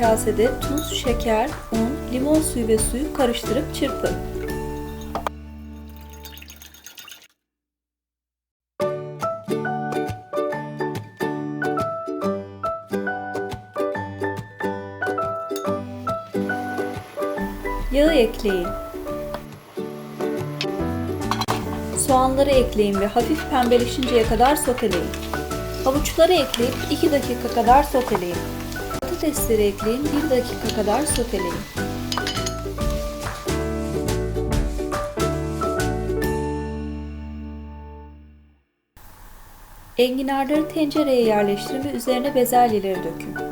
kasede tuz, şeker, un, limon suyu ve suyu karıştırıp çırpın. Yağı ekleyin. Soğanları ekleyin ve hafif pembeleşinceye kadar soteleyin. Havuçları ekleyip 2 dakika kadar soteleyin. Patatesleri ekleyin 1 dakika kadar soteleyin. Enginarları tencereye yerleştirin ve üzerine bezelyeleri dökün.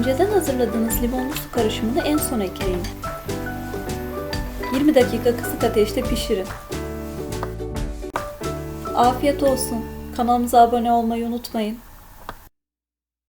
Önceden hazırladığınız limonlu su karışımını en son ekleyin. 20 dakika kısık ateşte pişirin. Afiyet olsun. Kanalımıza abone olmayı unutmayın.